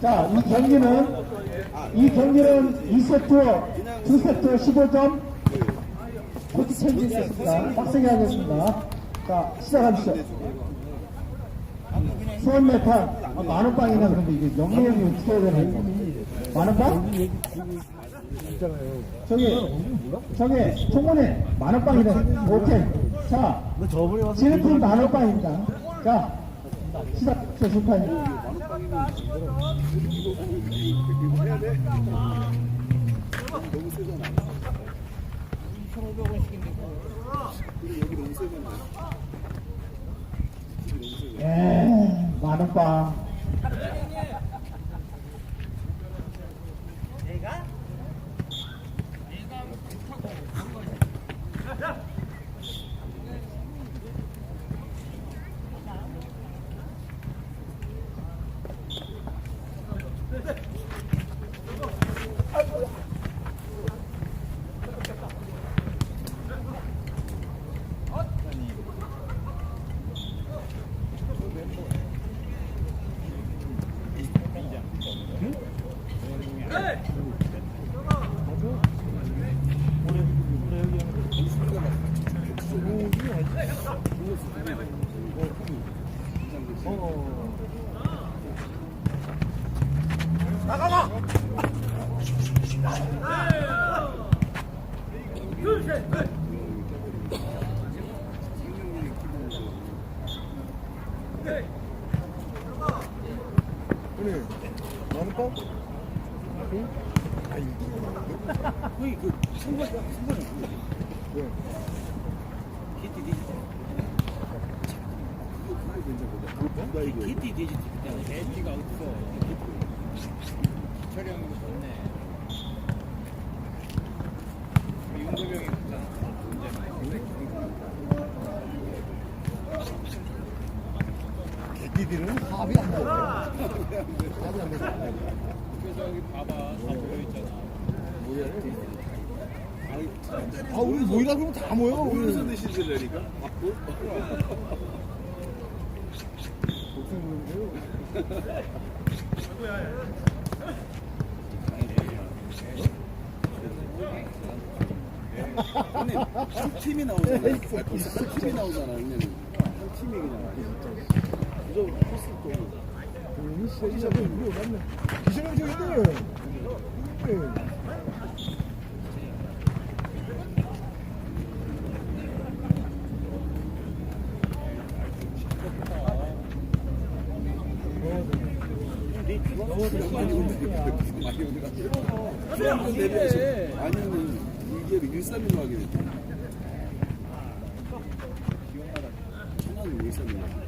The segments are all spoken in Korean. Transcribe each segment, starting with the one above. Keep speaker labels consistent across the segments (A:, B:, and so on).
A: 자, 이 경기는, 이 경기는 2세트, 2세트 15점, 코트 체인지 있었습니다. 빡세게 하겠습니다. 자, 시작하시죠. 수원 메탄, 아, 만원빵이나 그런데 이게 영리형이 어떻게 해야 되나, 이거. 만원빵? 저기, 저기, 총무님, 만원빵이네. 오케이. 자, 지는 팀 만원빵입니다. 자, 시작, 저 심판이. 에 만원빵.
B: 기티 디지트 때문에 배지가 없어. 촬영이 좋네. 윤도병이 있잖아.
C: 개띠들은 합이 안나요. 합이 안 나요.
B: 그래서 여기 봐봐. 다 모여있잖아.
C: 아, 우리 모이라 그러면 다 모여.
D: 모여서
C: 우리.
D: 드시려니까 바쁘 형님 한 팀이 나오잖아 한 팀이 나오잖아 형님 한 팀이 그냥 무조건 코스 거고
C: 우리 시작이 우리 맞네. 기생은 저기들. 네.
D: 많이 오는 많이 같아요 수학도 내려야지 아니 이게 131로 하게 됐죠 천안은 131로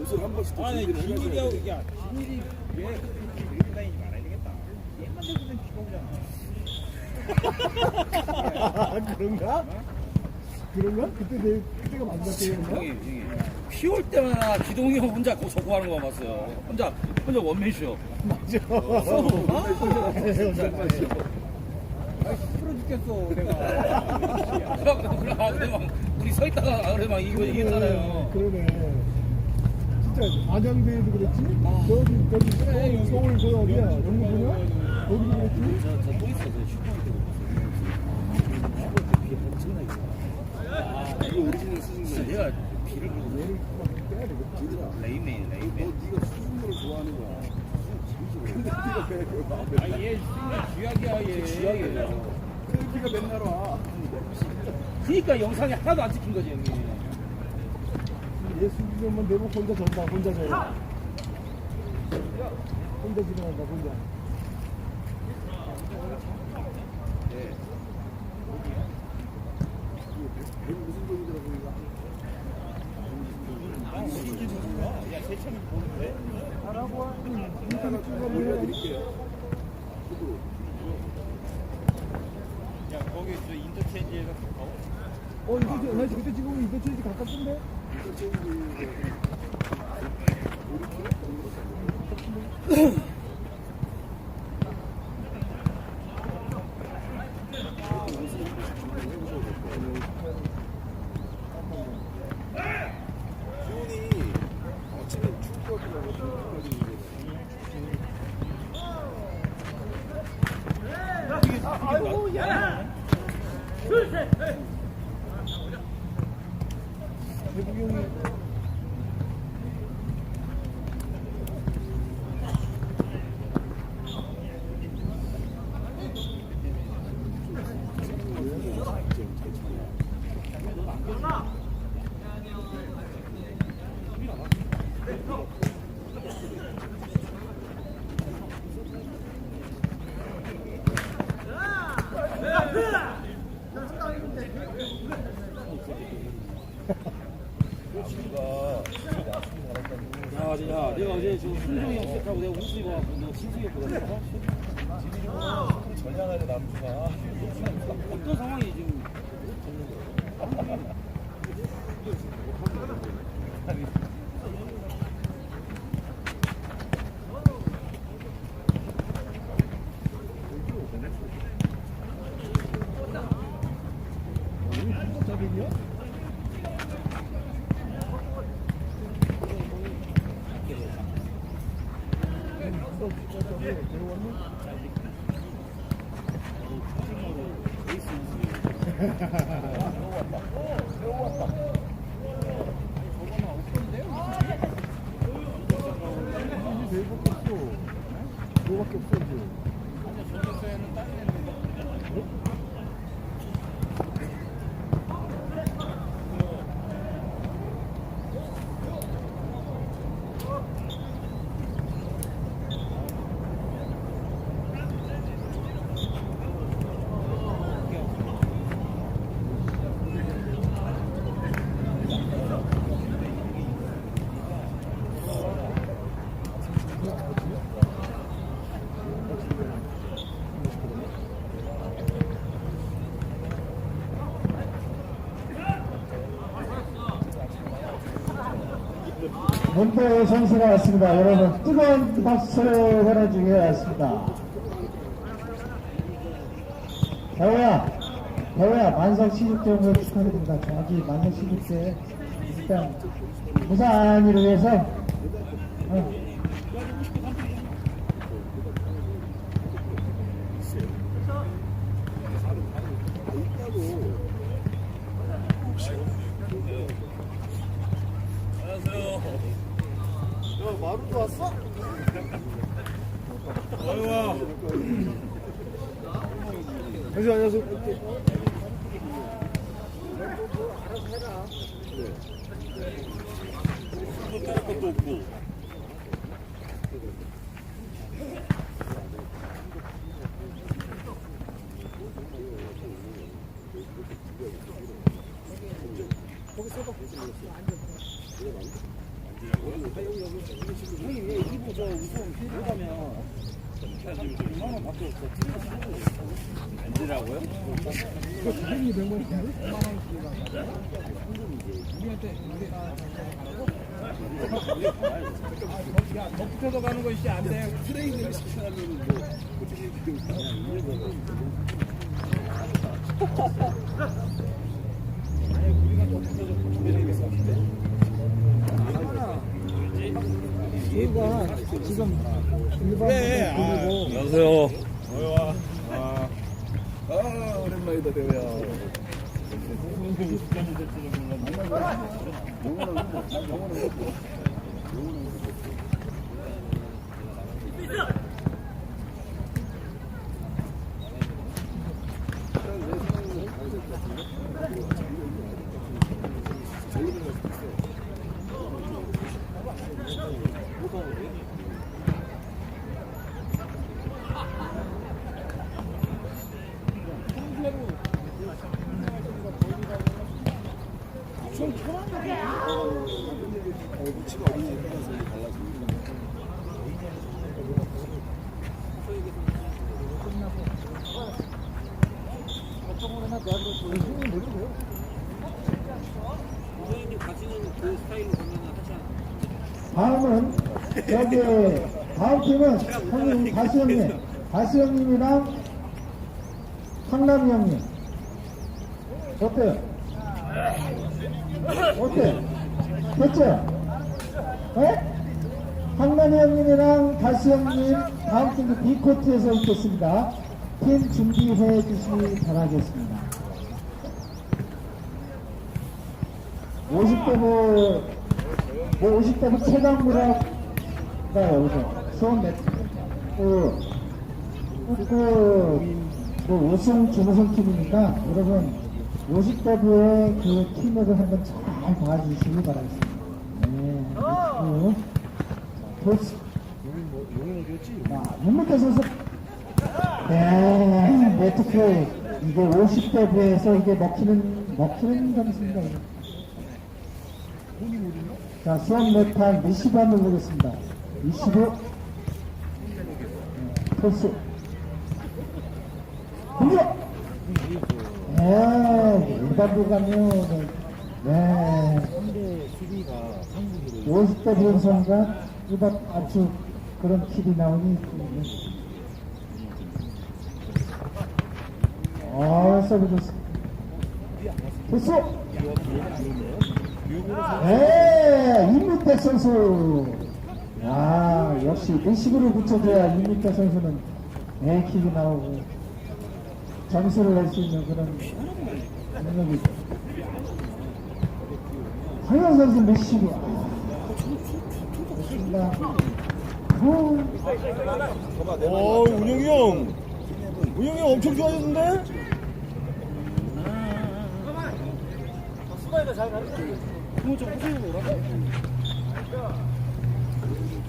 D: 옷을 한 번씩 더
B: 아니,
D: 준비를
B: 비밀이야.
D: 해야지
B: 야, 비밀이 왜 그렇게 들고 다니지 말아야 되겠다. 얘만 대주는 기본이잖아.
C: 아, 그런가? 그런가? 그때 내, 그때가 마지막 때였나?
B: 형이, 형이. 피올 때마다 기동이 형 혼자 거 저거 하는 거 봤어요. 혼자, 혼자 원맨쇼.
C: 맞아.
B: 아, 풀어 죽겠어, 내가. 아, 그래, 막, 우리 서 있다가, 아, 그래, 막, 이거 얘기했잖아요.
C: 그러네. 진짜 안양대에도 그랬지? 저기 저기 서울 서울 그 어디야? 영문이야? 거기도 그랬지?
D: 저또 있어 저 슈퍼마켓 슈퍼마켓 비가 엄청나게 아 이거 오리지널 수준이야
B: 내가 비를.
D: 얘들아
B: 레이메인,
D: 너
B: 레이메인.
D: 네가 수준으로 좋아하는 거야 근데 네가 왜 그걸 마음에
B: 아, 얘 수준이 쥐약이야, 얘.
D: 쥐약이에요. 네가 맨날 와
B: 그니까 영상이 하나도 안 찍힌 거지, 형님.
C: 얘 수준만 내고 혼자 전다 혼자 져. 혼자 진행한다 혼자.
B: 야, 거기 저 인터체인지에서 가까워?
C: 어 이거 저- 나 그때 찍으면 이거 제일 가깝던데?
D: 이거 체인지
C: 대국이 형이
B: 야, 야, 내가 어제 저 순종이 없었다고 내가 우승이 와갖고 너 진승이었거든.
D: 전략하는 남주가
B: 어떤 상황이 지금
C: 자백이야? 이제 내일밖에 없어. 그거밖에 없어 이제.
A: 문태 선수가 왔습니다. 여러분 뜨거운 박수를 보내주게 왔습니다. 배우야, 배우야 만석 시집정을 축하드립니다. 정확히 만석 시집때 일단 무사안위를 위해서 어,
D: 야 마루도 왔어?
C: 안녕하세요 안녕하세요.
D: 것도 없고
B: 형이 왜 일부 저 우승 못하면 2만 원 밖에 없어. 앉으라고요?
C: 이거 가격이 100만 원인데?
B: 야, 더 붙여서 가는 거 이제 안 돼.
D: 트레이닝을 시켜가면 뭐 어떻게
C: 얘가 지금 일반
D: 안녕하세요 아 대우야 치가 어린이 따라서 달라집니다
B: 선생님 가시는 그 스타일로 가면 하지 않아.
A: 다음은 여기 다음 팀은 형님 다시 형님 다시 형님이랑 상남이 형님 어때요? 어때? 됐죠? 네? 상남이 형님이랑 다시 형님 다음 팀 B코트에서 있겠습니다 팀 준비해 주시기 바라겠습니다. 50대부, 뭐 50대부 최강무라 가 여기서 수원 그, 그, 뭐 우승, 준우승 팀이니까 여러분 50대부의 그 팀을 한번 잘 봐주시기 바라겠습니다. 네, 그리고 토스. 아, 윤문태 선수. 네, 네트플레이. 이게 50대 부에서 이게 먹히는, 먹히는 점수입니다. 자, 수원 리시브 한번 보겠습니다. 리시브. 네, 토스. 공격! 네, 일반부 가면, 네. 50대 부선수가 이번 아주 그런 킬이 나오니 아 서브 좋습니다 됐어 네 임무태 선수 야 역시 리시브를 붙여줘야 임무태 선수는 네 킬이 나오고 점수를 낼 수 있는 그런 능력이 있죠 황현 선수 리시브 좋습니다 어,
C: 어, 운영이 형. 운영이 형 엄청 좋아졌는데? 오. 운동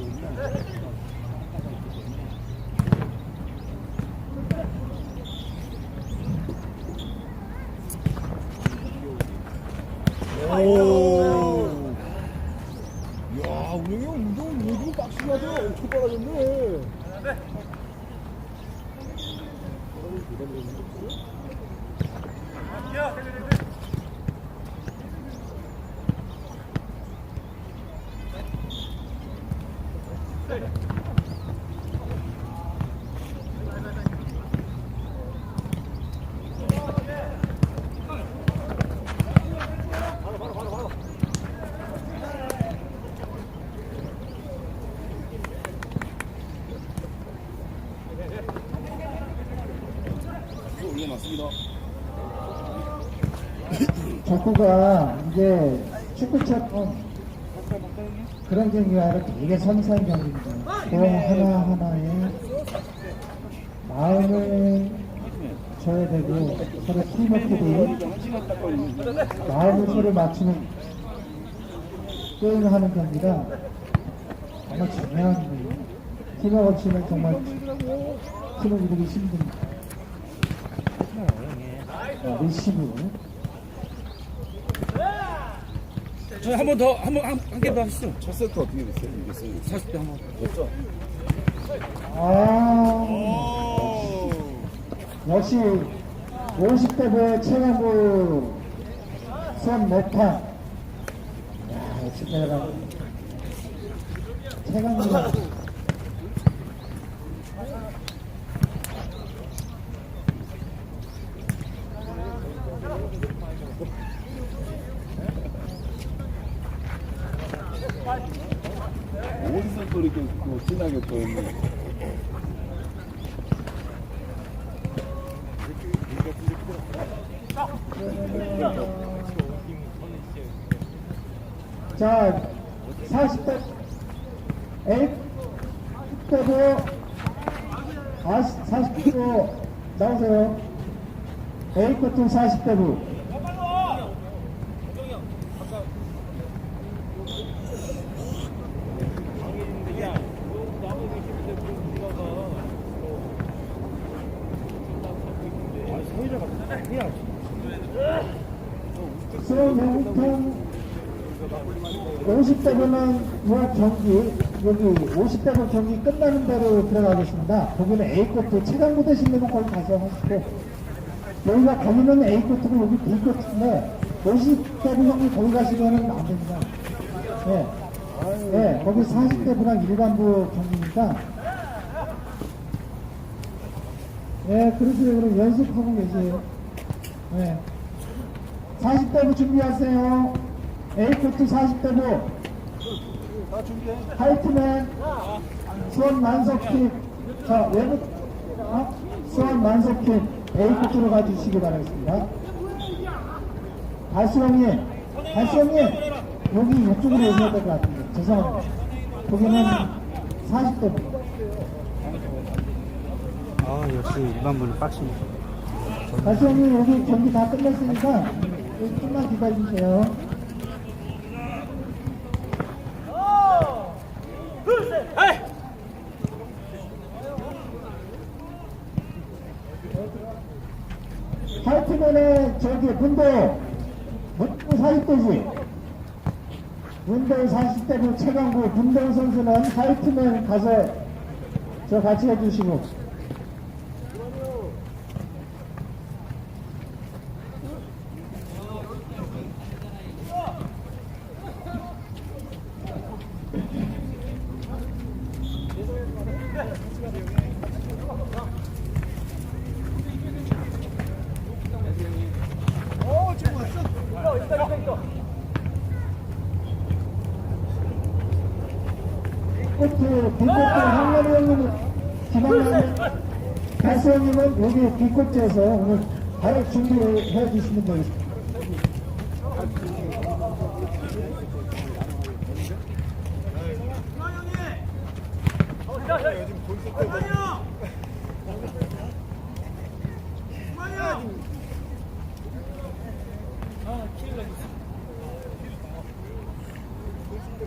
C: 요즘 빡시게 하더라. 엄청 빨라졌네.
A: 족구가 이제 축구처럼 그런 경기가 아니라 되게 섬세한 경기입니다. 공 하나하나에 마음을 줘야 되고 서로 팀워크도 마음을 서로 맞추는 게임을 하는 경기라 정말 중요한 거예요. 팀워크 치면 정말 팀을 이루기 힘듭니다. 자, 리시브
B: 저희 한 번 더, 한 번, 한개 더 하시죠.
D: 첫 세트 어떻게 됐어요? 이겼어요?
B: 40대 한 번.
D: 됐죠?
A: 아,
C: 오.
A: 역시 50대부의 최강부 수원 메타. 야, 역시 내가 최강부가
D: 어디서 또 이렇게 또 진하게 또 있는.
A: 자, 40대 A 대부 40대부 나오세요. A 코트 40대부. 수영평 50대부는 이 경기 여기 50대부 경기 끝나는 대로 들어가겠습니다. 거기는 A코트 최강부대 실내는 거기 가서 하시고 여기가 거기는 A코트고 여기 B코트인데 50대부 형이 거기 가시면은 안 됩니다. 네. 네, 거기 40대부랑 일반부 경기니까 네, 그러세요. 그럼 연습하고 계세요. 네. 40대부 준비하세요. A코트 40대부. 하이트맨 수원 만석팀. 자 외국 어? 수원 만석팀 A코트로 가주시기 바라겠습니다. 가수형님 가수형님 여기 이쪽으로 오셔야 될 것 같은데. 죄송합니다. 거기는 40대.
E: 아 역시 일반 분은 빡십니다.
A: 가수형님 여기 경기 다 끝났으니까 여기 좀만 기다려주세요 하 저기 문도 문도 40대지. 문도 40대부 최강구 문동 선수는 하이트맨 가서 저 같이 해주시고 비꽃트 황남이 형님 지방님 가수 형님은 여기 비꽃트에서 오늘 바로 준비해 주시면 되겠습니다.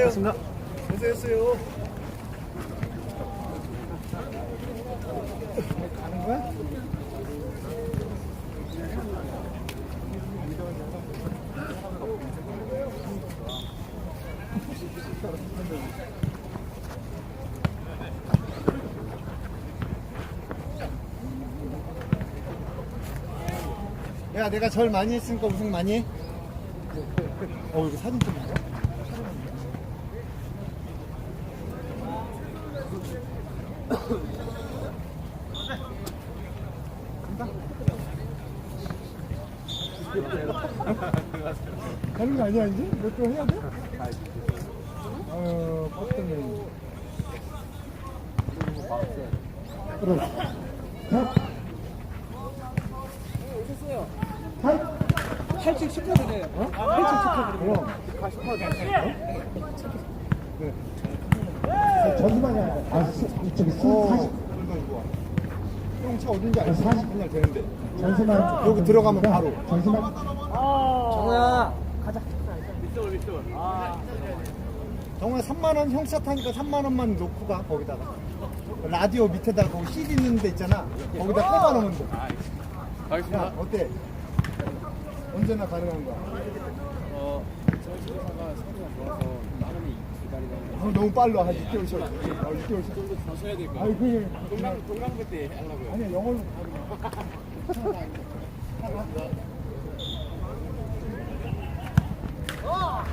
C: 고생했어요. 가는 거야? 야, 내가 절 많이 했으니까 우승 많이 해? 어, 이거 사진 찍는다. 가는 거 아니야 이제? 몇개 해야 돼? 어, 버튼은
A: 그럼 자, 하이
B: 8층 축하드려요. 어? 8층 축하드려요.
A: 아, 저기만 해야 돼. 아, 수, 저기 수,
C: 어,
A: 40,
C: 형차 어딘지 알지?
A: 사십.
C: 맨날 되는데
A: 전수만
C: 여기 들어가면 바로.
A: 전수만
B: 정우야.
C: 정말 3만 원 형차 타니까 3만 원만 놓고 가 거기다가 라디오 밑에다가 거기 CD 있는 데 있잖아 거기다 꼽아 놓으면 돼. 야 어때? 언제나 가능한 거야.
B: 어, 저희 회사가 상태가 좋아서 나름이 기다리다
C: 아, 너무 빨라 한 6개월 쉬어. 아, 6개월 쉬어.
B: 더 쉬어야 될 거.
C: 아니 그게
B: 동랑 동랑 그때 하려고요.
C: 아니야 영어로 가는 거야. 어.